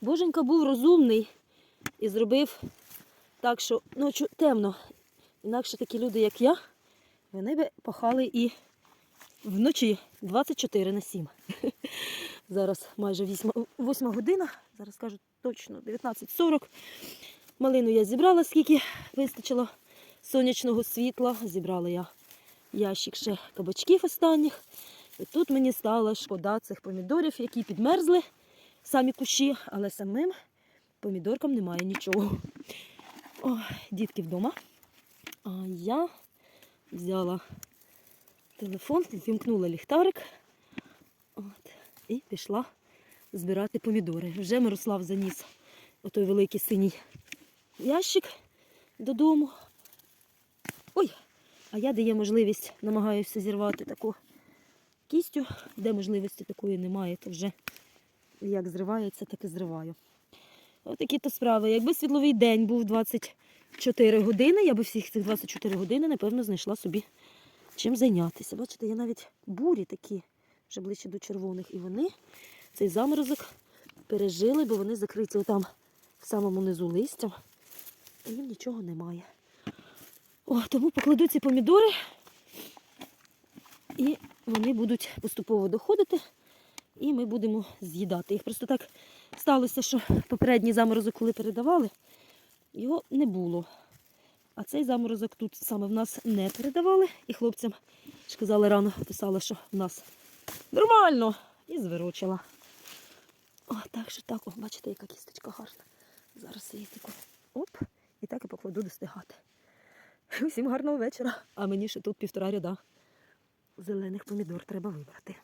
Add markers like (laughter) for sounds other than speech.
Боженька був розумний і зробив так, що ночі темно. Інакше такі люди, як я, вони би пахали і вночі 24 на 7. (laughs) Зараз майже 8, 8 година, зараз кажу точно 19.40. Малину я зібрала, скільки вистачило сонячного світла. Зібрала я ящик ще кабачків останніх. І тут мені стало шкода цих помідорів, які підмерзли самі кущі, але самим помідоркам немає нічого. Ой, дітки вдома. А я взяла телефон, вімкнула ліхтарик от, і пішла збирати помідори. Вже Мирослав заніс отой великий синій ящик додому. Ой, а я, де можливість, намагаюся зірвати таку кістю, де можливості такої немає, то вже як зривається, так і зриваю. Ось такі то справи. Якби світловий день був 24 години, я би всіх цих 24 години, напевно, знайшла собі чим зайнятися. Бачите, я навіть бурі такі, вже ближче до червоних. І вони цей заморозок пережили, бо вони закриті отам в самому низу листям. І їм нічого немає. О, тому покладу ці помідори, і вони будуть поступово доходити, і ми будемо з'їдати. Їх просто так сталося, що попередній заморозок, коли передавали, його не було. А цей заморозок тут саме в нас не передавали. І хлопцям ж казали рано, писали, що в нас нормально. І звирочила. О, так що так, о, бачите, яка кісточка гарна. Зараз її таку оп, і так і покладу достигати. Усім гарного вечора. А мені ще тут півтора ряда зелених помідор треба вибрати.